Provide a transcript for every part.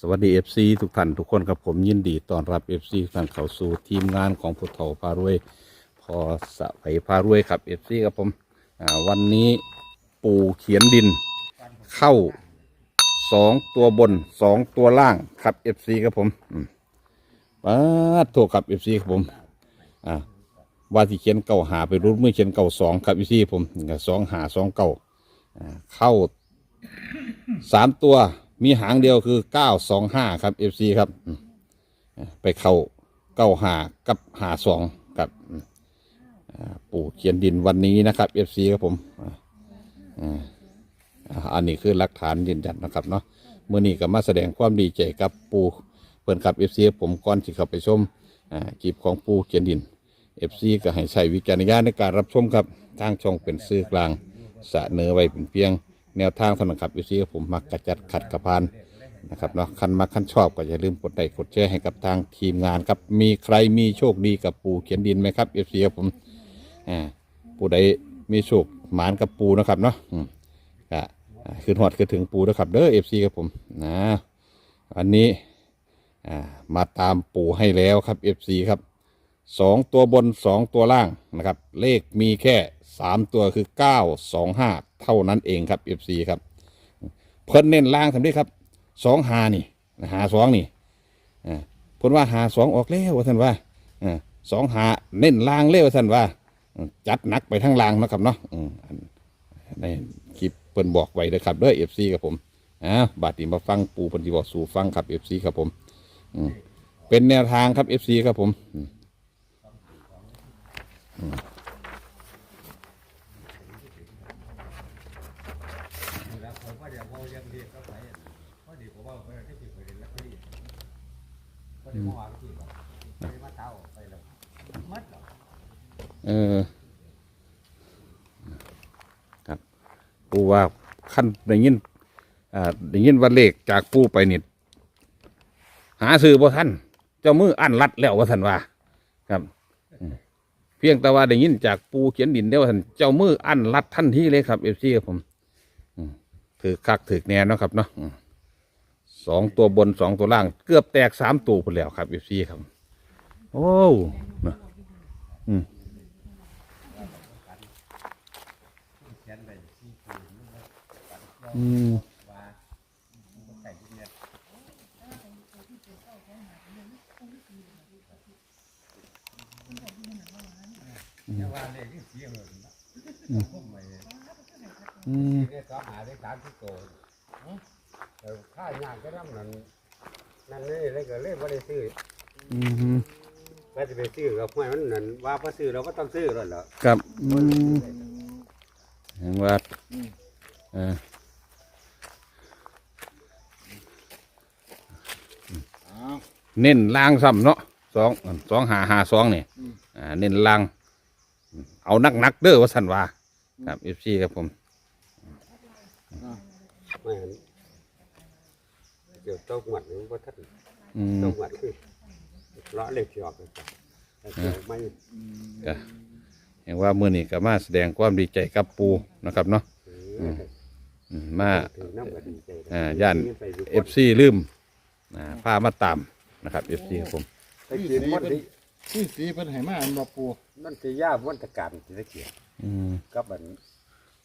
สวัสดี FC ทุกท่านทุกคนกับผมยินดีต้อนรับ FC ทุกท่านเข้าสู่ทีมงานของพุทธาพารวย พอสะไหพารวยครับ FC ครับผมอ่าวันนี้ปูเขียนดินเข้าสองตัวบนสองตัวล่างครับ FC ครับผมอืมป้าดโทษครับ FC ครับผมอ่าว่าที่เขียนเก่าหาไปรู้มือเขียนเก่าสองครับ FC ผมสองหาสองเก่าอ่าเข้าสามตัว มีหางเดียวคือเก้าสองห้าครับเอฟซีครับ ไปเข้าเก้าหากับหาสองกับปู่เขียนดินวันนี้นะครับเอฟซีครับผมอ่าอันนี้คือหลักฐานยืนยันนะครับเนาะเมื่อนี้ก็มาแสดงความดีใจกับปู่เพื่อนครับเอฟซีผมก่อนที่เข้าไปชมอ่าคลิปของปู่เขียนดินเอฟซีก็ให้ใช้วิจารณญาณในการรับชมครับทางช่องเป็นสื่อกลางเสนอไว้เป็นเพียง แนวทางสำหรับครับอยู่ที่ผมมักกระจัดขัดกระพานนะครับเนาะคันมักคันชอบก็อย่าลืมกดไลค์กดแชร์ให้กับทางทีมงานครับมีใครมีโชคดีกับปูเขียนดินไหมครับเอฟซีครับผมอ่าผู้ใดมีโชคหมานกับปูนะครับเนาะอืมก็อ่าคือหอดคือถึงปูนะครับเด้อเอฟซีครับผมนะอันนี้อ่ามาตามปูให้แล้วครับเอฟซีครับสองตัวบนสองตัวล่างนะครับ เลขมีแค่สามตัวคือเก้าสองห้า เท่านั้นเองครับเอฟซีครับ เพิ่นเน้นล่างทำได้ครับสองหานี่หาสองนี่อ่าเพิ่นว่าหาสองออกแล้วว่าท่านว่าอ่าสองหาเน้นล่างเล้วท่านว่า จัดหนักไปทั้งล่างนะครับเนาะในคลิปเพิ่นบอกไว้นะครับด้อเอฟซีครับผมอ่าบาดนี้มาฟังปูเพิ่นสิบอกสู่ฟังครับเอฟซีครับผมอืมเป็นแนวทางครับเอฟซีครับผม อืมเออครับปูว่าขั้นได้ยินอ่าได้ยินว่าเลขจากปูไปนี่หาซื้อบ่ท่านเจ้ามืออันรัดแล้วว่าท่านว่า ครับเพียงแต่ว่าได้ยินจากปูเขียนดินเดียวาท่านเจ้ามืออันรัดทันที่เลยครับเอฟซีครับผมถือคักถือแน่นะครับเนาะ สองตัวบนสองตัวล่าง เกือบแตกสามตัวไปแล้วครับเอฟซีครับ โอ้เนะอืมอืมอืม ได้สองหาได้สามที่โตแต่ค่ายากก็น้ำนั่นนั่นนี่เลยก็เลยไม่ได้ซื้ออืมว่าจะไปซื้อกับห้วยมันนั่นว่าพอซื้อเราก็ต้องซื้อแล้วเหรอครับอืมเห็นว่าเออเน้นล่างซ้ำเนาะสองสองหาหาสองนี่อ่าเน้นล่าง เอานักนักๆเด้อว่าสันว่า ครับเอฟซีครับผมไม่ เห็นเดี๋ยวต้องหวัดหรือว่าท่านอืมต้องหวัดคือเลาะเล็กหยอกกันแต่เดี๋ยวไม่ก็เห็นว่ามื่อนี้ก็มาแสดงความดีใจกับปูนะครับเนาะอืมอืมมาถือน้ำก็ดีใจอ่าย่านเอฟซีลืมอ่าพามาตามนะครับเอฟซีครับผม ไปกินมันดิที่สีเป็นไหมาอันบ่ปูมันจะยากวันตะการจะได้เกี่ยวอืม กับอัน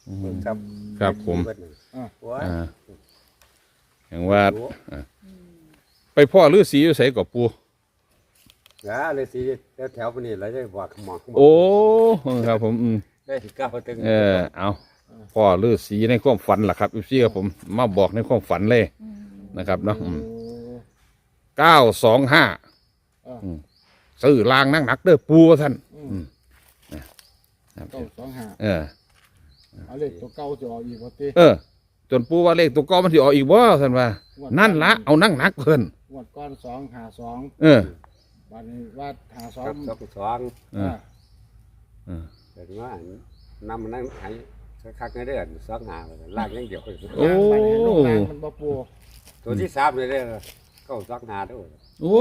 อืเบิ่มงครับครับผม เบิ่งนั่นว่าอ่า เห็นว่าอ่าไปพ่อฤาษีอยู่ใส่กับปูอ่าเลยสิแล้วแถวพวกนี้เราจะบอกขมองขมงโอ้ครับผมอืม ได้ก้าวตึงเออเอาพ่อฤาษีในความฝันล่ะครับเอฟซีครับผมมาบอกในความฝันเลยนะครับเนาะอืมโอ้เก้าสองห้าอ่าซื้อลางนั่งหนักเด้อปูว่าท่านอืมครับเก้าสองห้าเออ เอาเลขตัวเก้าจะออกอีกว่าตีเออ จนปูว่าเลขตัวกอมันสิออกอีกบ่ท่านว่า นั่นละเอานั่งหนักเพิ่นงวดก้อนสองหาสองเออ วันนี้ว่าหาสองครับสองสองเอออ่าเออ เห็นว่าน้ำมันนั่งหายคักๆในเดือนสองหาลากอยังเดียวโอ้ ไปให้ลูกหลานมันบ่ปูตัวที่สามเลยเด้อก็สองหาด้วยโอ้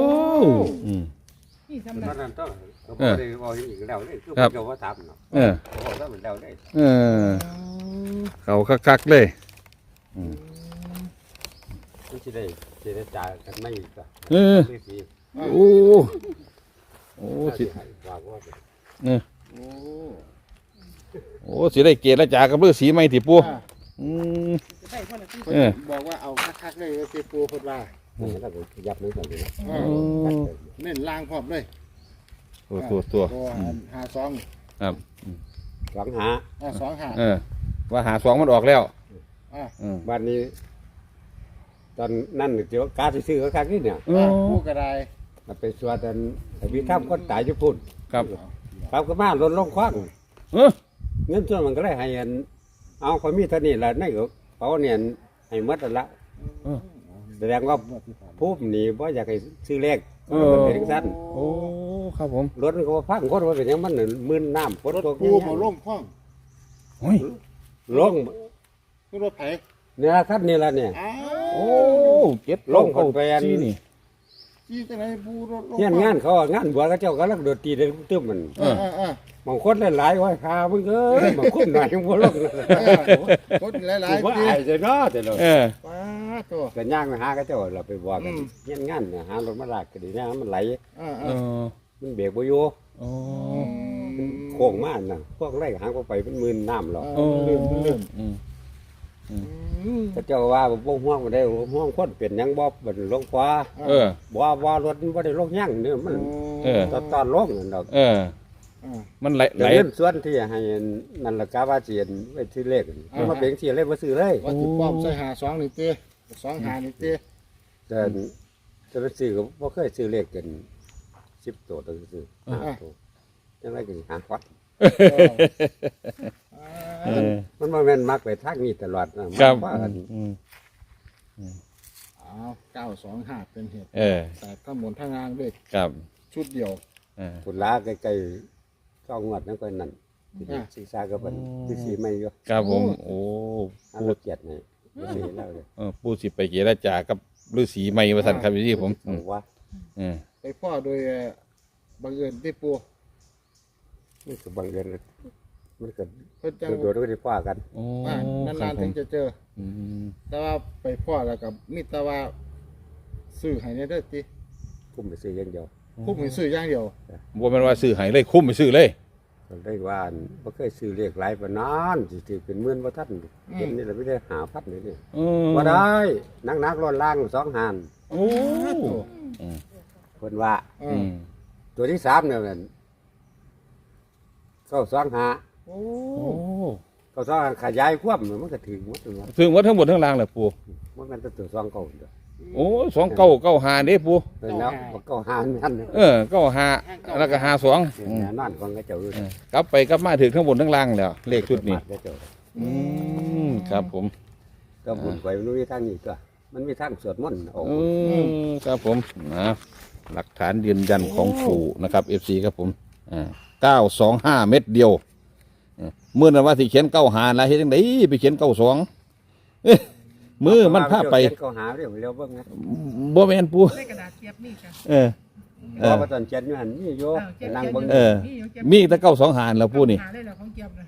อืม นี่สำเพหรับราะนั้นต้องก็เอบ่อได้บอกอีกแล้วเลยคือครับเจ้าว่าทำเนาะเออ บอกว่ามันแล้วได้เออ เขาคักๆเลย อืมมันจะได้เจรจากันไม่อีกอะเออฤาษีโอ้โอ้สิให้ว่าว่าโอ้โอ้สิได้เกณฑ์และจากับฤาษีไหมที่ปูอ่าอืมเพิ่นเออ บอกว่าเอาคักๆเลยว่าติปูเพิ่นว่ามันก็ต้องยับมือกันเลยนะเอโอ้อเน้นล่างพร้อมเลยตัวตัวตัวตัวอืมหาสองครับหวังหาอ่าสองหาเออ ว่าหาสองมันออกแล้ว อ่าอืมบ้านนี้ ตอนนั่นเดี๋ยวการซื้อก็ครั้งนี้เนี่ยโอ้อ่าผู้กระไดมันเป็นส่วนอันวิธามคนตายจะพูดครับครับก็มาลดลงคว้างเออเงินส่วนมันก็เลยให้อันเอาคนมีเท่านี้ละนั่นก็เขาเนี่ยให้หมดแล้วละเออ แสดงว่าผู้หนีเพราะอยากให้ซื้อเลขเออ มันเป็นจังสั้นโอ้ครับผมรถมันก็ว่าพังคนว่าเป็นหยังมันน่ะมึนน้ำฝนรถตกปูมาล่มห้องโอ้ย ลง คือรถไผเนี่ยครับนี่ละเนี่ย อ้าโอ้เจ็ดลงเข้าไปอันจี้นี่ที่จังไหนปูรถลเนี่ยงานเขาอะงานบวชเขาเจ้าก็ลักโดดตีเดินตึ้มมันเออเออเออบางคนหลายๆไว้พามึงเอ้ยบางคนหน่อยยังบ่ลงเออคนหลายว่าๆทีอายจะเนาะแต่เราเออ ป้าตัว ก็ย่างไปหาเขาเจ้าเราไปบอกกันอืมเงี้ยงานเนี่ยหารถมาลากก็ดีนะมันไหลอ่าเออ่าอมันเบรกบ่อยู่โอ้ โค้งมากนะพวกไล่หางก็ไปเป็นหมื่นน้ำหรอกโอ้ ลืมลืม อืม อืมเขาเจ้าว่าบ่ห่วงบ่ได้บ่ห่วงคนเป็นหยังบ่เป็นลงฟ้าเออ บ่ว่ารถมันบ่ได้ลงยังเนี่ยมันเออ ตอนตอนลงนั่นดอกเอออ่ามันไหลไหล แต่เงินส่วนที่ให้นั่นล่ะกาว่าสิเห็นไว้ที่เลขมันมาเป็นที่เลขบ่ซื้อเลยว่าสิป้อมใส่หาสองนี่เต้สองหานี่เต้แต่จะไปซื้อก็บ่เคยซื้อเลขกัน10ตัวตัวซื้อห้าตัวจังไดก็สิหาควัด เออ มันบ่แม่นมักไปทางนี้ตลอดนะครับว่ากันอืม อ้าวเก้าสองห้าเป็นเหตุเออ แต่ข้างบนทางล่างด้วยครับชุดเดียว เออ พุ่นลาใกล้ๆช่องงวดนั่นก็นั่นอ่า สีซาก็เป็นอ๋อสีสีไม่อยู่ครับผม โอ้อันละเกียรตินี่บ่สีเล่าเลยเออผู้สิไปเจรจากับฤาษีไม่มาสันครับพี่ผมอืมว่าเออไปพ่อโดยเอ่อบังเอิญที่ปูมันก็บังเอิญเลย มันก็เพิ่นจังโดดๆก็ได้ฟ้ากัน โอ้อ่าครันาบนผๆถึมงจะเจอ อืมแต่ว่าไปพ่อแล้วกับมิตรว่าซื้อให้ในเด้อติคุ้มไปซื้ออย่างเดียวคุ้มให้ซื้ออย่างเดียวบ่แม่นว่าซื้อให้เลยคุ้มไปซื้อเลย ก็ได้ว่าอันบ่เคยซื้อเลขหลายปานนั้นสิถือเป็นหมื่นบ่ทันเห็นนี่แหละไม่ได้หาพัดนี่นี่เออบ่ได้นักๆร้อนล่างสองหานโอ้อืมเพิ่นว่าเออือมตัวที่สามเนี่ยมันเข้าสองหา โอ้โอ้เข้าสองหาขยายความมันก็ถึงหมดเลยถึงว่าทั้งหมดทั้งรางแหละปูมันมันตัวสองเก่าเด้อโอ้สองเก้าเก้าหาเด้ปูเป็นแล้วบ่เก่าหานั่นน่ะเออเก้าหาแล้วก็หาสองอืมแน่นอนของกระเจ้าอยู่เออกลับไปกลับมาถึงทั้งบนทั้งล่างแล้วเลขชุดนี้กระเจ้าอืมครับผมก็บุญไปมันมีทางนี้ก็มันมีทางสวดมนต์ออกเออครับผมนะหลักฐานยืนยันของปู่นะครับเอฟซีครับผมเก้าสองห้าเม็ดเดียว เออเมื่อนั้นว่าสิเขียนเก้าหาแล้วเฮ็ดจังไดไปเขียนเก้าสองมือมันพาไปเจ้เขาหาเรื่องเร็วเบิ่งนะบ่แม่นปู่ได้กระดาษเก็บนี่จ้ะเออเอเพอราะว่าตอนเจ็ดนี่หันนี่โยเออเก็บนั่งเก็บเบิ่งเออนี่อยู่เก็บมีแต่เก้าสองหารแล้วปู่นี่หาได้แล้วของเก็บนะ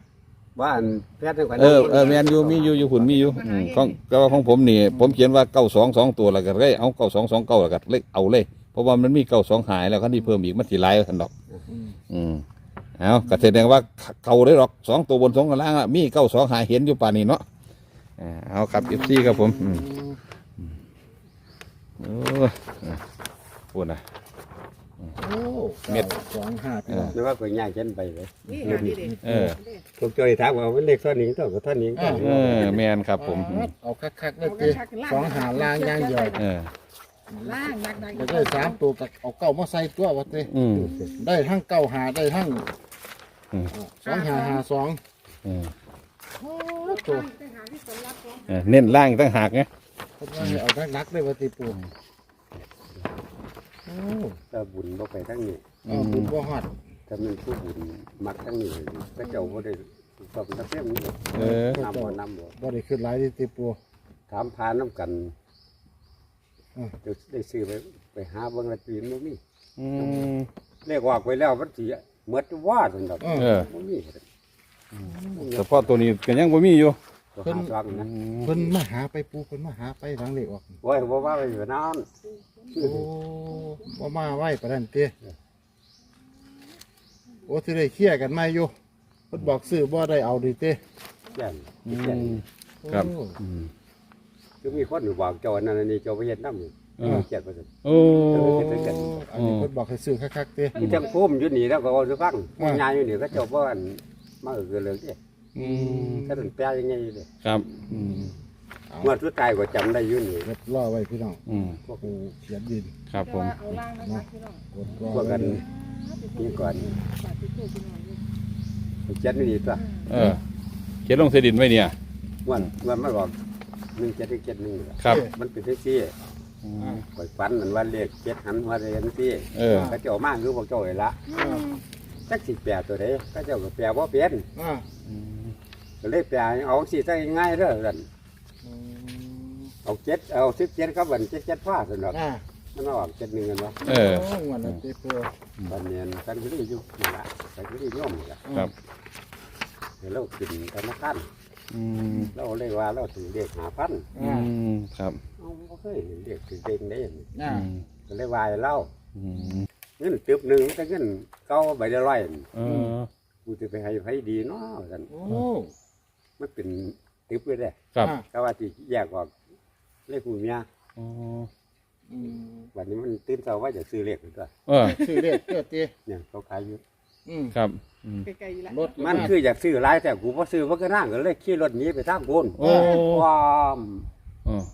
ว่าอันแพทย์ให้ข่อยเออนั่งเออแมนอยู่มีอยู่อยู่หุ่นมีอยู่อืมของแต่ว่าของผมนี่ ผมเขียนว่าเก้าสองสองตัวแล้วก็เลยเอาเก้าสองสองเก้าแล้วก็เลยเอาเลย เพราะว่ามันมีเก้าสองหายแล้วคันที่เพิ่มอีกมันสิหลายกันดอก อืม เอาก็แสดงว่าเก่าได้หรอกสองตัวบนสองตัวล่างอะมีเก้าสองหายเห็นอยู่ป่านนี้เนาะอ่าเอาครับเอฟซีครับผมอืมโอ้อะพูดนะโอ้เม็ดสองห้าพี่น้องนึกว่าข่อยย่างเช่นไปเลยนี่หาดีเด็เออพวกเจ้าที่ถามว่ามันเลขเท่านี้เท่ากับเท่านี้ก็เออแมนครับผมอืมเอาคักๆเลยติสองหาล่างอย่างเดียวเออล่างดักดักแล้วได้สามตัวกับเอาเก้ามาใส่ตัวว่าติอืมได้ทั้งเก้าหาได้ทั้ง อืม สองหาหาสองอืมโอ้ตัวไปหาที่สำรับของเออเน้นล่างอีกตั้งหากไงคนว่าให้เอานักๆเลยว่าติปูโอ้ถ้าบุญบ่ไปทั้งนี้เอาบุญบ่ฮอดถ้ามันผู้บุญมักทั้งนี้ก็เจ้าบ่ได้สมตะเพียมนี่เออน้ำบ่น้ำบ่บ่ได้ขึ้นหลายที่ติปู ถามพาน้ำกันอืม จะได้ซื้อไปไปหาเบิ่งละปีนบ่มีอืมเลขออกไปแล้วมันสิ หมดว่าซั่นดอกเออเออบ่มีแต่พอตัวนี้ก็ยังบ่มีอยู่ก็ตัวหาสองนะเพิ่นมาหาไปปูเพิ่นมาหาไปหลังเลขออกโอ้ยบ่ว่าไปอยู่นอนโอ้บ่มาไหวปานนั้นเต้โอ้สิได้เคลียร์กันใหม่อยู่เพิ่นบอกซื้อบ่ได้เอาดิเต้แจ้งอืแจ้งมครับ โอ้อืมคือมีคนอยู่บอกเจ้านั่นอันนี่เจ้าไปเฮ็ดนำอยู่ เออเจ็ดเปอร์เซ็นต์โอ้อันนี้เพิ่นบอกให้ซื้อคักๆเต้คือจังคุ้มอยู่นี่แล้วก็เอาสิฟังอ่างานอยู่นี่ก็เจ้าบ่อันมาเออเลยเด้อืมถ้าเป็นแปลยังไงเด้ครับ อืมเมื่อสุดท้ายก็จำได้อยู่นี่เรียบรอไว้พี่น้องอืมปูเขียนดินครับผมเอาล่างนะคะพี่น้องกดรอพวกไว้กันเลยนี่ก่อน บาดที่ตัวพี่น้องอยู่เจ็ดนี่ตัวเออเขียนลงเสดินไว้เนี่ยวันวันมาบอกหนึ่งเจ็ดเจ็ดหนึ่งครับ มันเป็นที่ซี่อืม ปล่อยฟันมันว่าเลขเจ็ดหันว่าเรียนซี่เออ ก็เจ้ามาคือพวกเจ้าเอ๋ละอ่าจักสิแปลตัวใดก็เจ้าก็แปลว่าเป็นอ่าอืมก็เลยแปลเอาสิซะง่ายๆเด้อกันอืมเอาเจ็ดเอาสิบเจ็ดครับวันเจ็ดเจ็ดฟ้าสนอกอ่ามันออกเจ็ดหนึ่งกันวะเออ โอ้วันละเต้ปูตอนเนียนกันก็ได้อยู่นี่ละกันก็ได้ย่อมนี่ละครับ เดี๋ยวเราขึ้นธนาคาร อืมเราเลยว่าเราถือเลขหาพันอือ่ามครับเอาบ่เคยเห็นเลขถือเด้งได้ยังอ่าอืมก็เลยวายเล่าอืมเงินตึบหนึ่งแต่เงินเก้าใบละร้อยเออกูจะไปให้ไผดีเนาะกันโอ้มันเป็นตึบเลยเด้ครับอ่าก็ว่าที่แยกออกเลขผู้เมียอ๋ออืมวันนี้มันตื่นเช้าว่าจะซื้อเลขตัวเออ ซื้อเลขเต้เต้เนี่ยเขาขายอยู่อืมครับ อืมไกลๆละรถมันคืออยากซื้อหลายแต่กูพอซื้อว่าก็นั่งก็เลยขี่รถหนีไปทางโคนโอ้ ว้ามเออ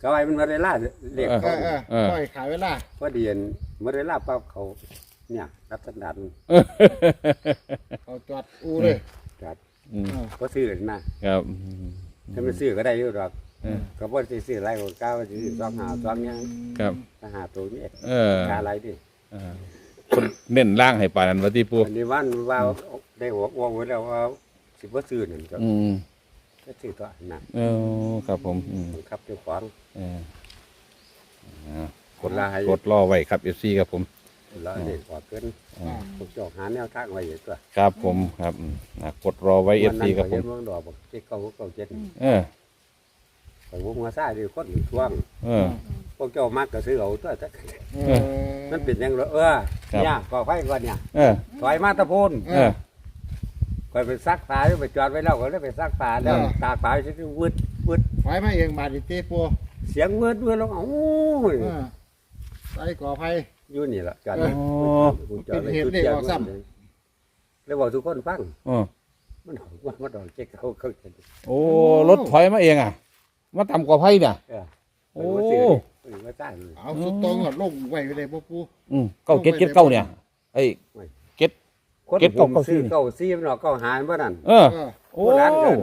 ก็ไว้มันมาได้ล่าเลขเอเขาอเออเออ ปล่อยขายเวลาพอดีนมาได้ล่าปั๊บเขาเนี่ยรับสันดานเอาจอดอูเลยจัดอืมอ่าก็ซื้อเลยนะ ครับอืมถ้ามันซื้อก็ได้อยู่หรอกเออก็บ่ได้ซื้ออะไรของเก้าซื้อสองหาสองยังครับถ้าหาตัวนี้เออ หาอะไรดิเออ คนเน้นล่างให้ปานนั้นว่าที่ปูอันนี้วันว่าได้หัววงไว้แล้วว่าสิบ่ซื้อนั่นก็อืมก็ซื้อตัวนั้นเออครับผมอืมบังคับเจ้าของเอออ่ากดลายกดรอไว้ครับเอฟซีครับผม แล้วเด็กกว่าเกินอ่าพวกเจ้าหาแนวทางไว้อยู่ตัวครับผมครับอืมอ่ากดรอไว้เอฟซีครับผเห็มนเมืองดอกบอกที่เก่าเก่าเจ็ดเออไปวงมาซ่าดีคนอยู่ช่วงเออพ วกเจ้ามักก็ซื้อเอาตัวแต่เออมันเป็นยังไงเออครับเนี่ยก่อไฟก่อนเนี่ยเออถอยมาตะพูนเออก่อนไปซักผ้าหรือไปจอดไว้แล้วก็เลยไปซักผ้าแล้วตากผ้าจะวืดวืดไฟมาเองบาดดิเต้ปูเสียงวืดวืดแล้วโอ้ยเออใส่ก่อไฟอยู่นี่แหละจอดเออกูจอดไว้เป็นเหตุจุดได้เดียวออกซ้เลยบอกทุกคนฟังเออมันออกว่ามันออกเจ๊กเขาเขาเจ็ดโอ้รถถอยมาเองอะมาต่ำกว่าไพ่เนี่ยเอ อโอ้ไปมาซื้อไปมาซ่าเลยเอาสุดตรงหอดลงไว้ไปเลยปูปูอืมเก้าเก็ดเก็ดเก้าเนี่ยไอ้เก็ด คนเก็บผมเก้าซื้อซี่เก้าซี่มันออกเก้าหายเมื่อนั้นเออ เออ โอ้ โบราณเกิน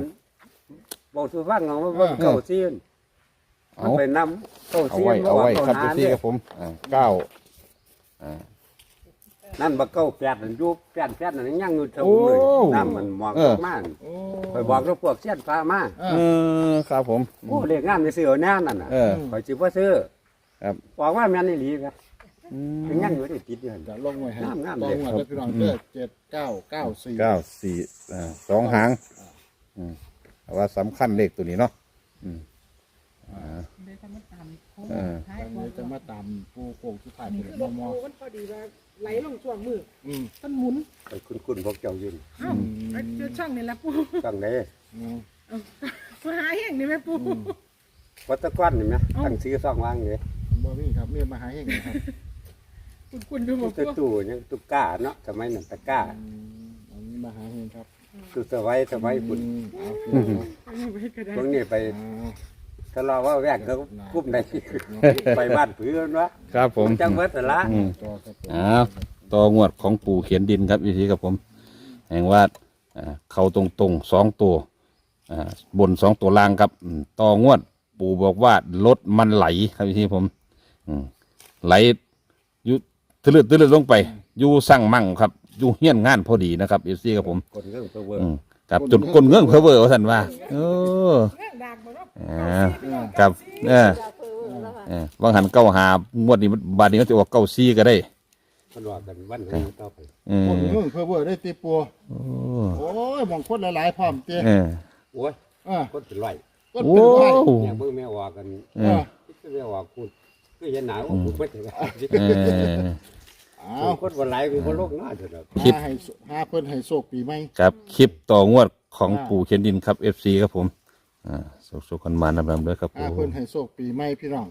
บอกสุฟังเอาว่าเบิ่งเออ เก้าซี่มันเอาไปนำเก้าเอาซี่ไว้มันเอาไว้กครับก้เอฟซีครับผมอ่าเก้าอ่า นั่นบักเก้าแปดนั่นอยู่แปดแปดนั่นยังอยู่เท่าโอ้เลยน้ำมันมองเออ มากโอ้ไปบอกแล้วพวกเสี้ยนฟ้ามาเอเอออครับผม โอ้เรียกงานไปซื้อเอาแน่นั่นน่ะเออคอยจิบ่ซื้อ ครับบอกว่าแม่นอี่หลีครับอืมยังอยู่ได้ติดอยู่หั่น จะลงไว้ให้งามงามตรเลยงหอดแล้วพี่น้องเด้อเจ็ดเก้าเก้าสี่เก้าสี่อ่าสองหางอืมแต่ว่าสำคัญเลขตัวนี้เนาะอืมอ่าเดี๋ยวจะมาตามโค้งเออท้ายวันโค้งนี้จะมาตามปูโป่งสุดท้ายนี่ไปคือเลรยถมอปูมันพอดีว่าไหลลงช่วงมืออืมต้นหมุนไปคุณๆพวกเจ้ายืนเอ้าไอ้เจ้าช่องนี่แหละปูตั้งได้อืมมาหาแห้งนี่ไหมปู วัดตะก้อนนี่ไหมเอ้าตั้งซื้อซ่องวางเลย บ่มีครับมีมาหาเฮงนะครับคุณคุณดูบตุอกกปูตู้ยังตุกก้าเนาะสมัยนั้นตะก้าอืมอันนี้มาหาเฮงครับตุสวัยสมัยบุญอืมเอาพี่น้องเอาไปก็ได้พวกนี้ไปเอา ทะเลาะว่าแวกเขากุ้มได้ ไปบ้านผืนวะครับผมจังเบิดแต่ละ อืมต่อครับผม อ้าวต่องวดของปู่เขียนดินครับวิธีกับผมแห่งว่าอ่าเขาตรงตรงๆสองตัวอ่าบนสองตัวล่างครับอืมต่องวด ปู่บอกว่า รถมันไหลครับวิธีผมอืม ไหลอยุทะลึดทะลึดลงไป อยู่สั่งมั่งครับ อยู่เฮี้ยนงานพอดีนะครับเอฟซีกับผมคนเรื่องเพื่อเวิร์อืมครับจนก้นเงื่องเพอเวอร์ว่าสันว่าเออเรื่องดักบ่เนาะอ่าครับเออเออวางหันเก้าหางวดนี้มันบาดนี้ก็จะออกเก้าซีก็ได้มันว่ากันวันไหนต่อไปเออคนเมืองเพื่อเบอร์ได้ตีปัวโอ้โอ้ยมองคนหลายๆพร้อมเตี้ยเออโอ้ยอ่าคนเป็นไรต้นเป็นไม้โอ้เนี่ยเบิ่งแม่ว่ากันเออ่าอคิดแม่ว่าคุณ คือเห็นหนาวคุณไม่ถึงเออเอาคนวันไหลคือคนโลกหน้าเถอะนะคลิป หาให้หาเพิ่นให้โชคปีใหม่ ครับคลิปต่องวดของอ่า ปู่เขียนดินครับ FC ครับผมอ่าสุขๆกันมานำๆด้วยครับผหาม เพิ่นให้โชคปีใหม่พี่น้อง